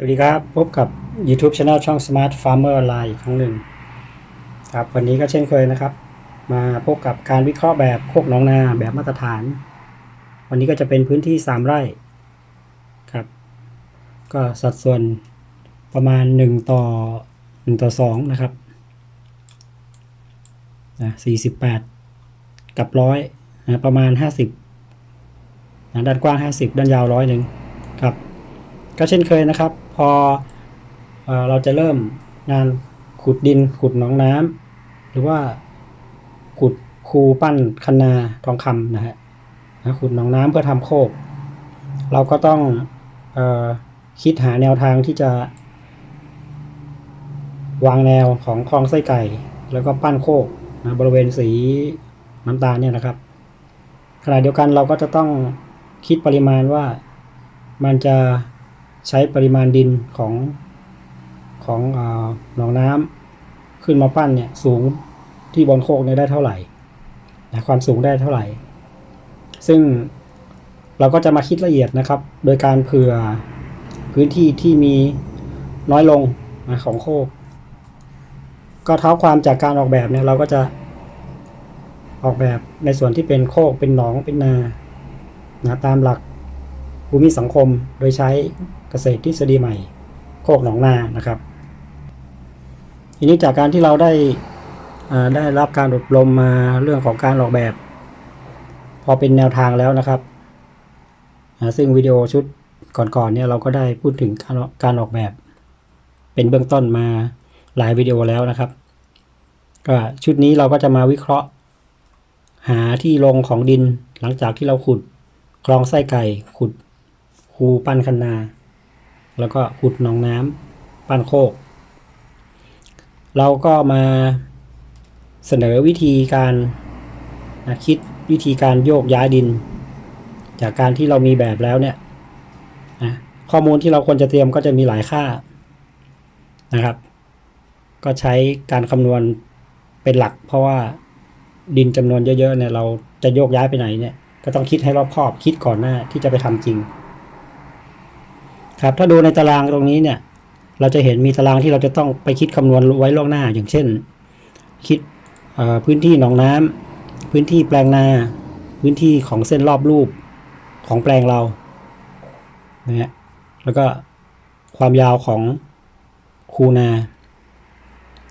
สวัสดีครับ พบกับ YouTube Channel ช่อง Smart Farmer Line อีกครั้งหนึ่งครับวันนี้ก็เช่นเคยนะครับ มาพบกับการวิเคราะห์แบบโคกหนองนาแบบมาตรฐาน วันนี้ก็จะเป็นพื้นที่ 3 ไร่ครับ ก็สัดส่วนประมาณ 1 ต่อ 1 ต่อ 2 นะครับนะ48 กับร้อยนะประมาณ 50นะด้านกว้าง 50 ด้านยาวร้อยหนึ่งครับก็เช่นเคยนะครับ พอเอเราจะเริ่มงานขุดดินขุดหนองน้ำหรือว่าขุดคูปั้นคันนาทองคำนะฮะนะขุดหนองน้ำเพื่อทำโคก เราก็ต้องออคิดหาแนวทางที่จะ วางแนวของคลองไส้ไก่ แล้วก็ปั้นโคกนะบริเวณสีน้ำตาลเนี่ยนะครับขณะเดียวกันเราก็จะต้องคิดปริมาณว่ามันจะ ใช้ปริมาณดินของของอหนองน้ำขึ้นมาปั้นเนี่ยสูงที่บนโคกเนี่ยได้เท่าไหร่นะความสูงได้เท่าไหร่ ซึ่งเราก็จะมาคิดละเอียดนะครับ โดยการเผื่อพื้นที่ที่มีน้อยลงนะของโคก ก็เท้าความจากการออกแบบเนี่ยเราก็จะออกแบบในส่วนที่เป็นโคกเป็นหนองเป็นนานะตามหลักภูมิสังคมโดยใช้ เกษตรทฤษฎีใหม่ โคกหนองนานะครับทีนี้จากการที่เราได้ได้รับการอบรมมาเรื่องของการออกแบบ พอเป็นแนวทางแล้วนะครับ ซึ่งวิดีโอชุดก่อนๆเนี่ยเราก็ได้พูดถึงการการออกแบบ เป็นเบื้องต้นมาหลายวิดีโอแล้วนะครับก็ชุดนี้เราก็จะมาวิเคราะห์ หาที่ลงของดินหลังจากที่เราขุดคลองไส้ไก่ขุดคูปั้นคันนา แล้วก็ขุดหนองน้ำปั้นโคก เราก็มาเสนอวิธีการนะคิดวิธีการโยกย้ายดิน จากการที่เรามีแบบแล้วเนี่ยนะข้อมูลที่เราควรจะเตรียมก็จะมีหลายค่านะครับ ก็ใช้การคำนวณเป็นหลัก เพราะว่าดินจำนวนเยอะๆเนี่ยเราจะโยกย้ายไปไหนเนี่ยก็ต้องคิดให้รอบคอบคิดก่อนหน้าที่จะไปทำจริง ครับถ้าดูในตารางตรงนี้เนี่ย เราจะเห็นมีตารางที่เราจะต้องไปคิดคำนวณไว้ล่วงหน้า อย่างเช่น คิดพื้นที่หนองน้ำพื้นที่แปลงนา พื้นที่ของเส้นรอบรูปของแปลงเรานะฮะแล้วก็ความยาวของคูนา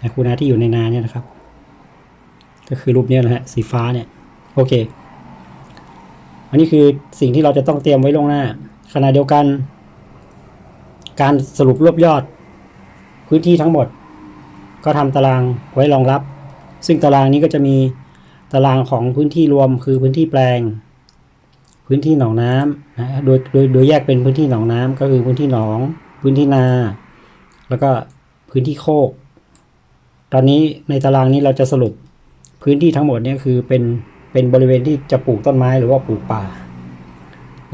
นคูนาที่อยู่ในนาเนี่ยนะครับ ก็คือรูปเนี้ยนะฮะสีฟ้าเนี่ยโอเค อันนี้คือสิ่งที่เราจะต้องเตรียมไว้ล่วงหน้าขณะเดียวกัน การสรุปรวบยอด พื้นที่ทั้งหมด ก็ทำตารางไว้รองรับ ซึ่งตารางนี้ก็จะมีตารางของพื้นที่รวมคือพื้นที่แปลง พื้นที่หนองน้ำนะโดยโดยโดยแยกเป็นพื้นที่หนองน้ำก็คือพื้นที่หนอง พื้นที่นา แล้วก็พื้นที่โคก ตอนนี้ในตารางนี้เราจะสรุปพื้นที่ทั้งหมดเนี่ยคือเป็นเป็นบริเวณที่จะปลูกต้นไม้หรือว่าปลูกป่า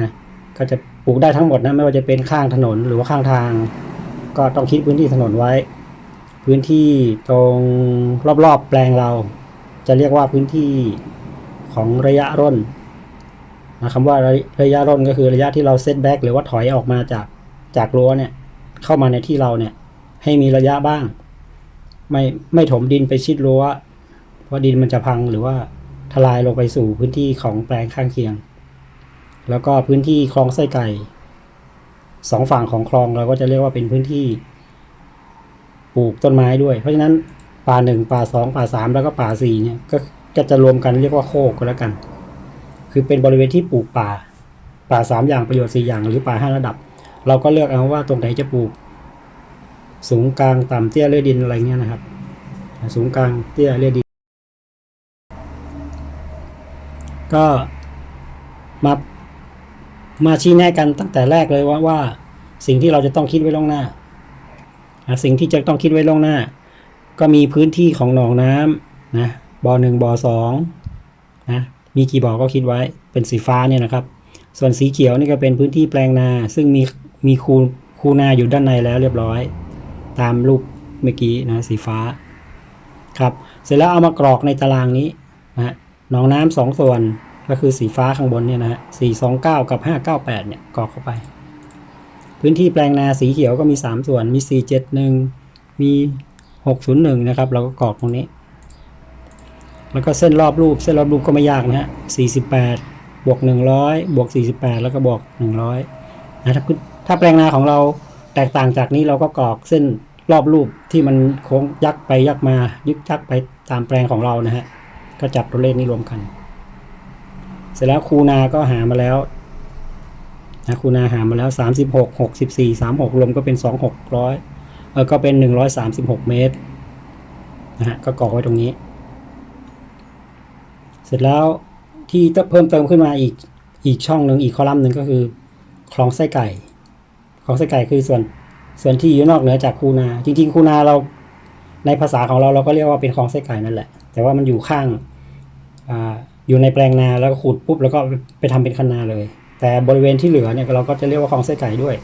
นะก็จะ ปลูกได้ทั้งหมดนะไม่ว่าจะเป็นข้างถนนหรือว่าข้างทาง ก็ต้องคิดพื้นที่ถนนไว้ พื้นที่ตรงรอบๆแปลงเรา จะเรียกว่าพื้นที่ของระยะร่นนะคำว่าระระยะร่นก็คือระยะที่เราเซตแบ็กหรือว่าถอยออกมาจากจากรั้วเนี่ยเข้ามาในที่เราเนี่ยให้มีระยะบ้าง ไม่ไม่ถมดินไปชิดรั้วเพราะดินมันจะพังหรือว่าทลายลงไปสู่พื้นที่ของแปลงข้างเคียง แล้วก็พื้นที่คลองไส้ไก่สองฝั่งของคลองเราก็จะเรียกว่าเป็นพื้นที่ ปลูกต้นไม้ด้วย เพราะฉะนั้นป่าหนึ่งป่าสองป่าสามแล้วก็ป่าสี่เนี่ยก็ก็จะรวมกันเรียกว่าโคกก็แล้วกัน คือเป็นบริเวณที่ปลูกป่า ป่าสามอย่างประโยชน์สี่อย่าง หรือป่าห้าระดับ เราก็เลือกเอาว่าตรงไหนจะปลูก สูงกลางต่ำเตี้ยเลื่อดินอะไรเงี้ยนะครับ สูงกลางเตี้ยเลื่อดิน ก็มา มาชี้แนะกันตั้งแต่แรกเลยว่าว่า สิ่งที่เราจะต้องคิดไว้ล่วงหน้า สิ่งที่จะต้องคิดไว้ล่วงหน้า ก็มีพื้นที่ของหนองน้ำนะบ่อหนึ่งบ่อสองนะมีกี่บ่อก็คิดไว้เป็นสีฟ้าเนี่ยนะครับ ส่วนสีเขียวนี่ก็เป็นพื้นที่แปลงนา ซึ่งมีมีคูคูนาอยู่ด้านในแล้วเรียบร้อย ตามรูปเมื่อกี้นะสีฟ้าครับ เสร็จแล้วเอามากรอกในตารางนี้นะหนองน้ำสองส่วน ก็คือสีฟ้าข้างบนเนี่ยนะฮะสี่สองเก้ากับห้าเก้าแปดเนี่ยกรอกเข้าไป พื้นที่แปลงนาสีเขียวก็มี3ส่วน มี471มี601นย์หนึ่งนะครับ เราก็กรอกตรงนี้ แล้วก็เส้นรอบรูป เส้นรอบรูปก็ไม่ยากนะฮะ48บแปดบวก100บวก48แปดแล้วก็บวก100นะถ้าพื้นถ้าแปลงนาของเราแตกต่างจากนี้เราก็กรอกเส้นรอบรูปที่มันโค้งยักไปยักมา ยึกยักไปตามแปลงของเรานะฮะ ก็จับตัวเลขนี้รวมกัน เสร็จแล้วคูนาก็หามาแล้วนะคูนาหามาแล้ว 36 64 36 รวมก็เป็น 2600เออก็เป็น 136 เมตรนะฮะก็กรอกไว้ตรงนี้ เสร็จแล้วที่เพิ่มเติมขึ้นมาอีกอีกช่องหนึ่งอีกคอลัมน์หนึ่งก็คือคลองไส้ไก่คลองไส้ไก่คือส่วนส่วนที่อยู่นอกเหนือจากคูนา จริง ๆ คูนาเราในภาษาของเราเราก็เรียกว่าเป็นคลองไส้ไก่นั่นแหละ แต่ว่ามันอยู่ข้างอ่า อยู่ในแปลงนาแล้วก็ขุดปุ๊บแล้วก็ไปทำเป็นคันนาเลย แต่บริเวณที่เหลือเนี่ยเราก็จะเรียกว่าคลองไส้ไก่ด้วย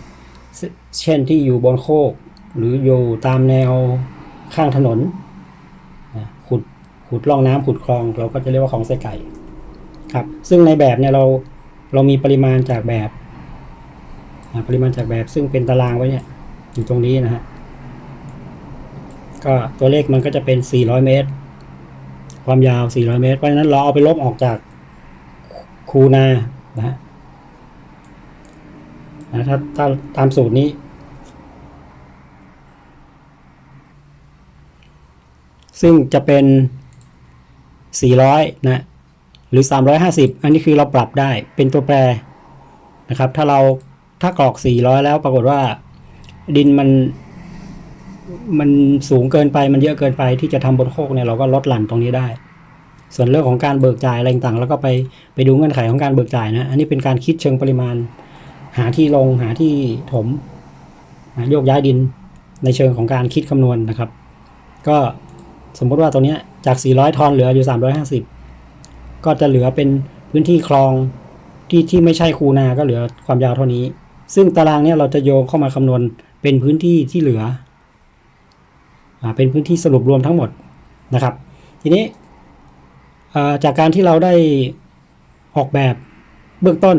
เช่นที่อยู่บนโคก หรืออยู่ตามแนวข้างถนนขุดขุดร่องน้ำขุดคลอง เราก็จะเรียกว่าคลองไส้ไก่ครับ ซึ่งในแบบเนี่ยเราเรามีปริมาณจากแบบปริมาณจากแบบซึ่งเป็นตารางไว้เนี่ยอยู่ตรงนี้นะฮะก็ตัวเลขมันก็จะเป็น 400 เมตร ความยาว 400 เมตร เพราะฉะนั้นเราเอาไปลบออกจากคูนานะฮะนะถ้าถ้าตามสูตรนี้ ซึ่งจะเป็น 400 นะ หรือ 350 อันนี้คือเราปรับได้เป็นตัวแปรนะครับ ถ้าเราถ้ากรอก 400 แล้วปรากฏว่าดินมัน มันสูงเกินไปมันเยอะเกินไปที่จะทำบนโคกเนี่ยเราก็ลดหลั่นตรงนี้ได้ ส่วนเรื่องของการเบิกจ่ายอะไรต่างๆแล้วก็ไปไปดูเงื่อนไขของการเบิกจ่ายนะ อันนี้เป็นการคิดเชิงปริมาณ หาที่ลงหาที่ถมหาโยกย้ายดินในเชิงของการคิดคำนวณนะครับ ก็สมมติว่าตรงนี้จาก 400 ทอนเหลืออยู่ 350 ก็จะเหลือเป็นพื้นที่คลองที่ที่ไม่ใช่คูนาก็เหลือความยาวเท่านี้ ซึ่งตารางเนี้ยเราจะโยงเข้ามาคำนวณเป็นพื้นที่ที่เหลือ เป็นพื้นที่สรุปรวมทั้งหมดนะครับ ทีนี้จากการที่เราได้ออกแบบเบื้องต้น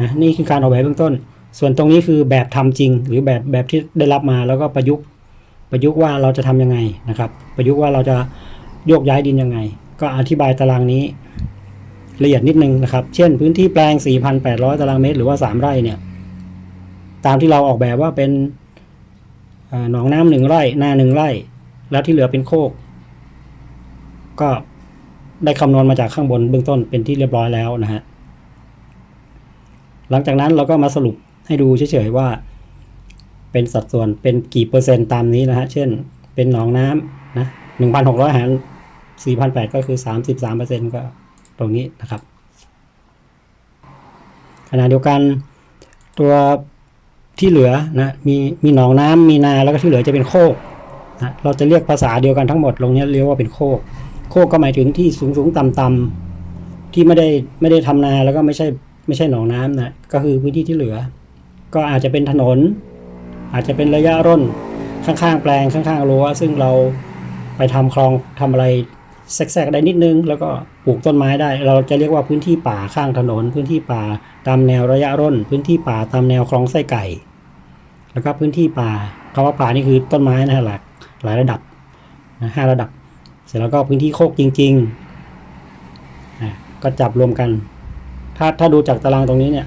นะนี่คือการออกแบบเบื้องต้น ส่วนตรงนี้คือแบบทำจริง หรือแบบแบบที่ได้รับมาแล้วก็ประยุกต์ประยุกต์ว่าเราจะทำยังไงนะครับ ประยุกต์ว่าเราจะโยกย้ายดินยังไง ก็อธิบายตารางนี้ละเอียดนิดนึงนะครับ เช่นพื้นที่แปลง 4,800 ตารางเมตร หรือว่า 3 ไร่เนี่ย ตามที่เราออกแบบว่าเป็นหนองน้ำหนึ่งไร่ นาหนึ่งไร่ แล้วที่เหลือเป็นโคก ก็ได้คำนวณมาจากข้างบนเบื้องต้นเป็นที่เรียบร้อยแล้วนะฮะ หลังจากนั้นเราก็มาสรุปให้ดูเฉยๆว่า เป็นสัดส่วนเป็นกี่เปอร์เซ็นต์ตามนี้นะฮะ เช่น เป็นหนองน้ำนะหนึ่งพันหกร้อยหารสี่พันแปดก็คือสามสิบสามเปอร์เซ็นต์ก็ตรงนี้นะครับ ขณะเดียวกันตัวที่เหลือนะมีมีหนองน้ำมีนาแล้วก็ที่เหลือจะเป็นโคก นะเราจะเรียกภาษาเดียวกันทั้งหมดตรงนี้เรียกว่าเป็นโคก โคกก็หมายถึงที่สูงสูงต่ำต่ำๆที่ไม่ได้ไม่ได้ทำนาแล้วก็ไม่ใช่ไม่ใช่หนองน้ำนะก็คือพื้นที่ที่เหลือ ก็อาจจะเป็นถนน อาจจะเป็นระยะร่นข้างๆแปลงข้างๆรั้วซึ่งเราไปทำคลองทำอะไรแทรกๆได้นิดนึง แล้วก็ปลูกต้นไม้ได้ เราจะเรียกว่าพื้นที่ป่าข้างถนน พื้นที่ป่าตามแนวระยะร่น พื้นที่ป่าตามแนวคลองไส้ไก่ แล้วก็พื้นที่ป่าคำว่าป่านี่คือต้นไม้นะฮะหลาก หลายระดับนะห้าระดับ เสร็จแล้วก็พื้นที่โคกจริงๆอะก็จับรวมกัน ถ้าถ้าดูจากตารางตรงนี้เนี่ย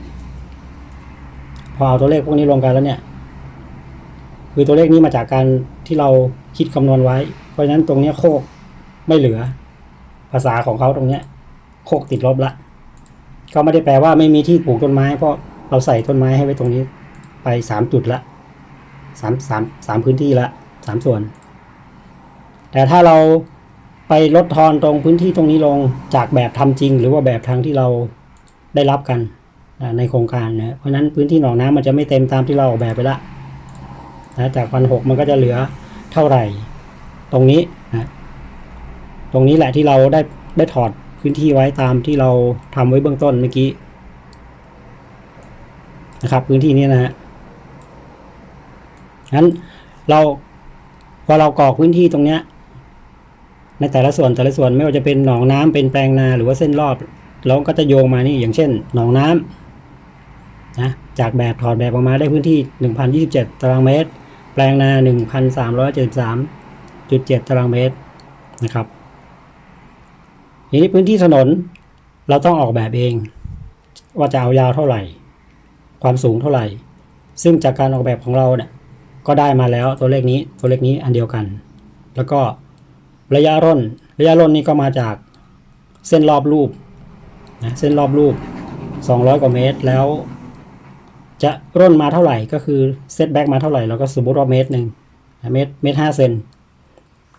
พอเอาตัวเลขพวกนี้รวมกันแล้วเนี่ย คือตัวเลขนี้มาจากการที่เราคิดคำนวณไว้ เพราะฉะนั้นตรงนี้โคกไม่เหลือ ภาษาของเขาตรงเนี้ยโคกติดลบละ ก็ไม่ได้แปลว่าไม่มีที่ปลูกต้นไม้ เพราะเราใส่ต้นไม้ให้ไว้ตรงนี้ไปสามจุดละสามสามสามพื้นที่ละสามส่วน แต่ถ้าเราไปลดทอนตรงพื้นที่ตรงนี้ลงจากแบบทำจริง หรือว่าแบบทางที่เราได้รับกันในโครงการนะเพราะนั้นพื้นที่หนองน้ำมันจะไม่เต็มตามที่เราออกแบบไปละนะจากพันหกมันก็จะเหลือเท่าไหร่ ตรงนี้นะตรงนี้แหละที่เราได้ได้ถอดพื้นที่ไว้ตามที่เราทำไว้เบื้องต้นเมื่อกี้นะครับ พื้นที่นี้นะฮะงั้นเราพอเรากรอกพื้นที่ตรงเนี้ย ในแต่ละส่วนแต่ละส่วนไม่ว่าจะเป็นหนองน้ำเป็นแปลงนาหรือว่าเส้นรอบเราก็จะโยงมานี่อย่างเช่น หนองน้นะจากแบบถอดแบบออกมาได้พื้นที่ 1,027 ตารางเมตร แปลงนา 1,373.7 ตารางเมตรนะครับทีนี้พื้นที่ถนนเราต้องออกแบบเอง ว่าจะเอายาวเท่าไหร่ ความสูงเท่าไหร่ ซึ่งจากการออกแบบของเราเนี่ยก็ได้มาแล้วตัวเลขนี้ตัวเลขนี้อันเดียวกัน แล้วก็ ระยะร่น ระยะร่นนี่ก็มาจากเส้นรอบรูปนะเส้นรอบรูป 200 กว่าเมตรแล้ว จะร่นมาเท่าไหร่ก็คือเซตแบ็กมาเท่าไหร่เราก็สมมติว่าเมตรหนึ่งเมตรเมตรห้าเซน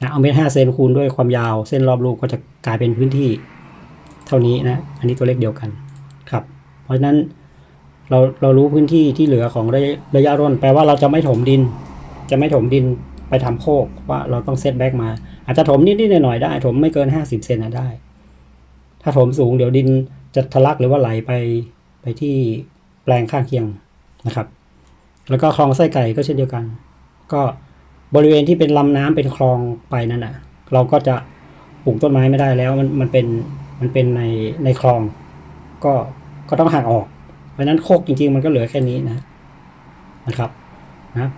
นะเอาเมตรห้าเซนคูณด้วยความยาว เส้นรอบรูปก็จะกลายเป็นพื้นที่เท่านี้นะอันนี้ตัวเลขเดียวกันครับ เพราะฉะนั้นเราเรารู้พื้นที่ที่เหลือของระยะระยะร่นแปลว่าเราจะไม่ถมดิน จะไม่ถมดินไปทำโคกว่าเราต้องเซตแบ็กมา อาจจะถมนิดๆหน่อยๆได้ ถมไม่เกิน50เซนนะได้ ถ้าถมสูงเดี๋ยวดินจะทะลักหรือว่าไหลไปไปที่แปลงข้างเคียงนะครับ แล้วก็คลองไส้ไก่ก็เช่นเดียวกัน ก็บริเวณที่เป็นลำน้ำเป็นคลองไปนั่นอะ เราก็จะปลูกต้นไม้ไม่ได้แล้วมันมันเป็นมันเป็นในในคลอง ก็ก็ต้องหักออก เพราะนั้นโคกจริง ๆ มันก็เหลือแค่นี้นะนะครับนะ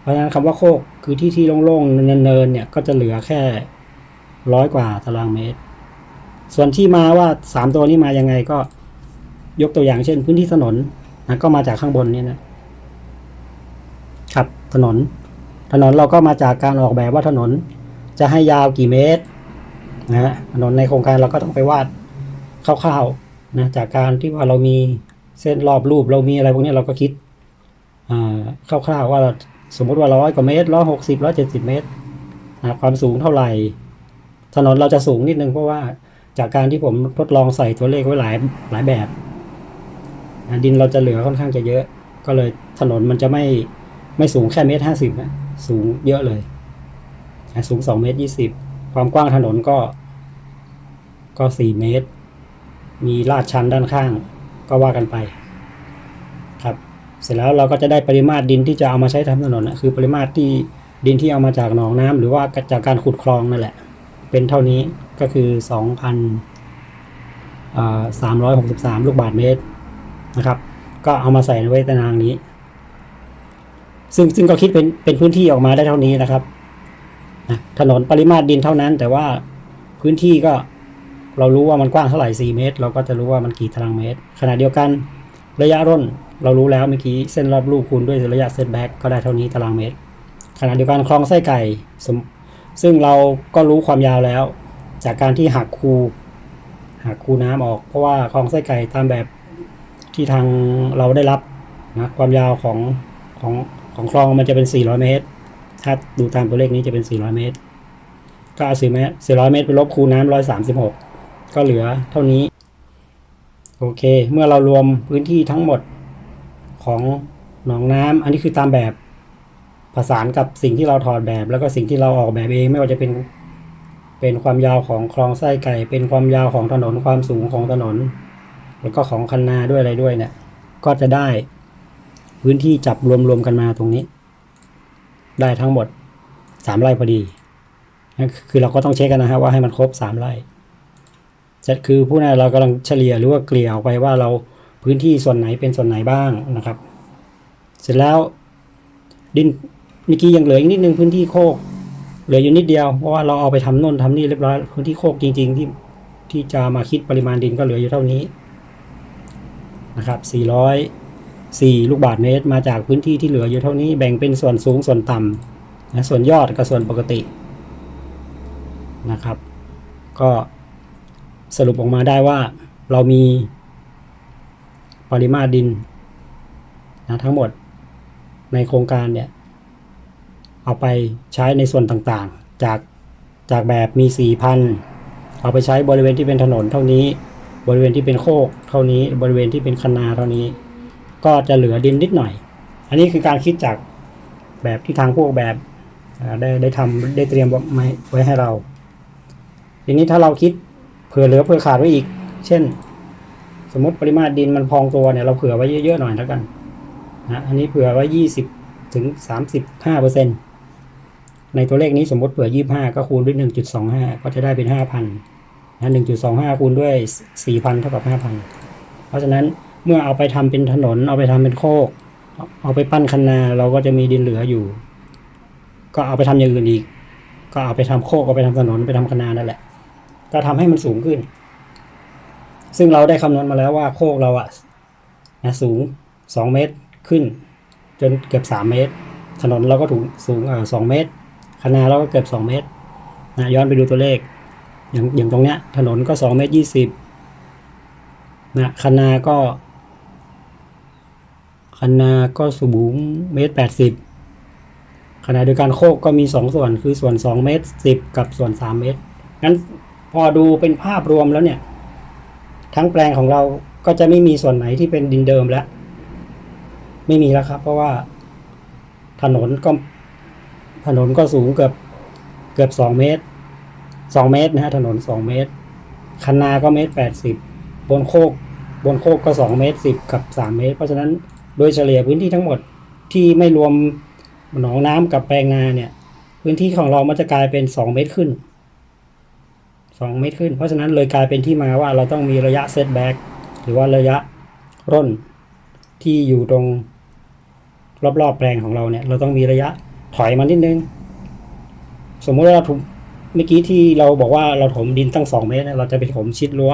เพราะฉะนั้นคำว่าโคกคือที่ที่โล่งๆเนินๆเนี่ยก็จะเหลือแค่ร้อยกว่าตารางเมตร ส่วนที่มาว่าสามตัวนี้มายังไงก็ยกตัวอย่างเช่น พื้นที่ถนนนะก็มาจากข้างบนเนี่ยนะครับถนน ถนนเราก็มาจากการออกแบบว่าถนน จะให้ยาวกี่เมตรนะฮะถนนในโครงการเราก็ต้องไปวาดคร่าวๆนะจากการที่ว่าเรามีเส้นรอบรูปเรามีอะไรพวกนี้เราก็คิดอ่าคร่าวๆว่า สมมติว่าร้อยกว่าเมตรร้อยหกสิบร้อยเจ็ดสิบเมตรนะความสูงเท่าไหร่ ถนนเราจะสูงนิดนึงเพราะว่าจากการที่ผมทดลองใส่ตัวเลขไว้หลายหลายแบบนะดินเราจะเหลือค่อนข้างจะเยอะ ก็เลยถนนมันจะไม่ไม่สูงแค่เมตรห้าสิบนะสูงเยอะเลยนะสูงสองเมตรยี่สิบความกว้างถนนก็ ก็สี่เมตร มีลาดชันด้านข้าง ก็ว่ากันไป เสร็จแล้วเราก็จะได้ปริมาตรดินที่จะเอามาใช้ทำถนนนะคือปริมาตรที่ดินที่เอามาจากหนองน้ำหรือว่าจากการขุดคลองนั่นแหละ เป็นเท่านี้ก็คือสองพันสามร้อยหกสิบสามลูกบาทเมตรนะครับ ก็เอามาใส่ในไว้ตารางนี้ ซึ่งซึ่งก็คิดเป็นเป็นพื้นที่ออกมาได้เท่านี้นะครับนะถนนปริมาตรดินเท่านั้น แต่ว่าพื้นที่ก็เรารู้ว่ามันกว้างเท่าไหร่4เมตร เราก็จะรู้ว่ามันกี่ตารางเมตรขณะเดียวกัน ระยะร่นเรารู้แล้วเมื่อกี้เส้นรอบลูกคูณด้วยระยะเซตแบ็กก็ได้เท่านี้ตารางเมตรขณะเดียวกันคลองไส้ไก่ ซึ่งเราก็รู้ความยาวแล้ว จากการที่หักคูหักคูน้ำออก เพราะว่าคลองไส้ไก่ตามแบบที่ทางเราได้รับนะความยาวของของของคลองมันจะเป็น 400 เมตร ถ้าดูตามตัวเลขนี้จะเป็น 400 เมตร ก็เอา4เมตร400 เมตรไปลบคูน้ำ136 ก็เหลือเท่านี้ โอเค เมื่อเรารวมพื้นที่ทั้งหมดของหนองน้ำอันนี้คือตามแบบผสานกับสิ่งที่เราถอดแบบ แล้วก็สิ่งที่เราออกแบบเองไม่ว่าจะเป็นเป็นความยาวของคลองไส้ไก่ เป็นความยาวของถนนความสูงของถนน แล้วก็ของคันนาด้วยอะไรด้วยเนี่ยก็จะได้พื้นที่จับรวมๆกันมาตรงนี้ ได้ทั้งหมดสามไร่พอดีนั่นคือเราก็ต้องเช็คกันนะฮะว่าให้มันครบสามไร่ จะคือผู้นั้นเรากำลังเฉลี่ยหรือว่าเกลี่ยออกไปว่าเราพื้นที่ส่วนไหนเป็นส่วนไหนบ้างนะครับ เสร็จแล้วดินเมื่อกี้ยังเหลืออีกนิดนึงพื้นที่โคกเหลืออยู่นิดเดียวเพราะว่าเราเอาไปทำโน่นทำนี่เรียบร้อยพื้นที่โคกจริง ๆ ที่ที่จะมาคิดปริมาณดินก็เหลืออยู่เท่านี้นะครับ 404 ลูกบาทเมตร มาจากพื้นที่ที่เหลืออยู่เท่านี้ แบ่งเป็นส่วนสูงส่วนต่ำนะส่วนยอดกับส่วนปกตินะครับ ก็ สรุปออกมาได้ว่าเรามีปริมาตรดินนะทั้งหมดในโครงการเนี่ยเอาไปใช้ในส่วนต่างๆ จากจากแบบมี 4,000 เอาไปใช้บริเวณที่เป็นถนนเท่านี้ บริเวณที่เป็นโคกเท่านี้บริเวณที่เป็นคนาเท่านี้ ก็จะเหลือดินนิดหน่อย อันนี้คือการคิดจากแบบที่ทางพวกแบบได้ได้ทำได้เตรียมไว้ไว้ให้เรา ทีนี้ถ้าเราคิด เผื่อเหลือเผื่อขาดไว้อีก เช่น สมมติปริมาตรดินมันพองตัวเนี่ยเราเผื่อไว้เยอะๆหน่อยแล้วกันนะอันนี้เผื่อไว้ยี่สิบถึงสามสิบห้าเปอร์เซ็นในตัวเลขนี้สมมติเผื่อยี่ห้าก็คูณด้วยหนึ่งจุดสองห้าก็จะได้เป็นห้าพันนะหนึ่งจุดสองห้าคูณด้วยสี่พันเท่ากับห้าพันเพราะฉะนั้นเมื่อเอาไปทำเป็นถนน เอาไปทำเป็นโคก เอาไปปั้นคันนาเราก็จะมีดินเหลืออยู่ ก็เอาไปทำอย่างอื่นอีก ก็เอาไปทำโคกเอาไปทำถนนไปทำคันนานั่นแหละ ก็ทำให้มันสูงขึ้น ซึ่งเราได้คำนวณมาแล้วว่าโคกเราอะนะสูงสองเมตรขึ้น จนเกือบสามเมตร ถนนเราก็ถูกสูงอ่อสองเมตรคันาเราก็เกือบสองเมตรนะย้อนไปดูตัวเลข อย่างอย่างตรงเนี้ยถนนก็สองเมตรยี่สิบนะคันาก็คันาก็สูงเมตรแปดสิบขณะเดียวกันโคกก็มีสองส่วนคือส่วนสองเมตรสิบกับส่วนสามเมตรงั้น พอดูเป็นภาพรวมแล้วเนี่ย ทั้งแปลงของเราก็จะไม่มีส่วนไหนที่เป็นดินเดิมแล้ว ไม่มีแล้วครับ เพราะว่าถนนก็ถนนก็สูงเกือบเกือบสองเมตรสองเมตรนะฮะถนนสองเมตร คันนาก็เมตรแปดสิบบนโคกบนโคกก็สองเมตรสิบกับสามเมตร เพราะฉะนั้นโดยเฉลี่ยพื้นที่ทั้งหมดที่ไม่รวมหนองน้ำกับแปลงนาเนี่ย พื้นที่ของเรามันจะกลายเป็นสองเมตรขึ้น สองเมตรขึ้น เพราะฉะนั้นเลยกลายเป็นที่มาว่าเราต้องมีระยะเซตแบ็กหรือว่าระยะร่นที่อยู่ตรงรอบๆแปลงของเราเนี่ย เราต้องมีระยะถอยมานิดนึง สมมติว่าเราถมเมื่อกี้ที่เราบอกว่าเราถมดินตั้งสองเมตรเนี่ยเราจะไปถมชิดรั้ว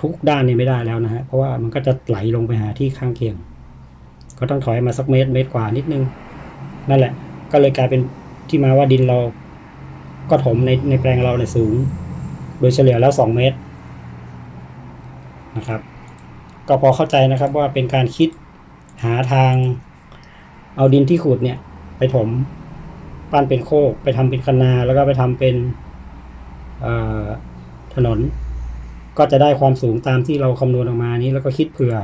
ทุกด้านนี่ไม่ได้แล้วนะฮะ เพราะว่ามันก็จะไหลลงไปหาที่ข้างเคียง ก็ต้องถอยมาสักเมตรเมตรกว่านิดนึง นั่นแหละ ก็เลยกลายเป็นที่มาว่าดินเราก็ถมในในแปลงเราเนี่ยสูง โดยเฉลี่ยแล้วสองเมตรนะครับ ก็พอเข้าใจนะครับว่าเป็นการคิดหาทางเอาดินที่ขุดเนี่ย ไปถมปั้นเป็นโคก ไปทำเป็นคันนาแล้วก็ไปทำเป็นถนน ก็จะได้ความสูงตามที่เราคำนวณออกมานี้ แล้วก็คิดเผื่อ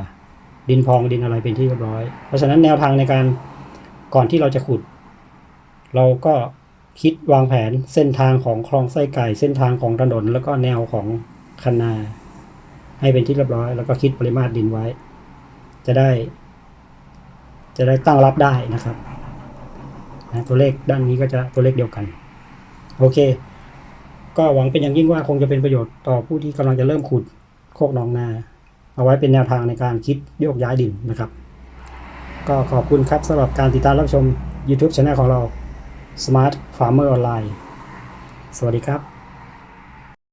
ดินพองดินอะไรเป็นที่เรียบร้อย เพราะฉะนั้นแนวทางในการก่อนที่เราจะขุด เราก็ คิดวางแผนเส้นทางของคลองไส้ไก่ เส้นทางของถนน แล้วก็แนวของคันนา ให้เป็นที่เรียบร้อย แล้วก็คิดปริมาตรดินไว้ จะได้ จะได้ตั้งรับได้นะครับนะตัวเลขด้านนี้ก็จะตัวเลขเดียวกัน โอเค ก็หวังเป็นอย่างยิ่งว่าคงจะเป็นประโยชน์ต่อผู้ที่กำลังจะเริ่มขุดโคกหนองนา เอาไว้เป็นแนวทางในการคิดโยกย้ายดินนะครับ ก็ขอบคุณครับสำหรับการติดตามรับชม YouTube c h anel ของเรา Smart Farmer Online สวัสดีครับ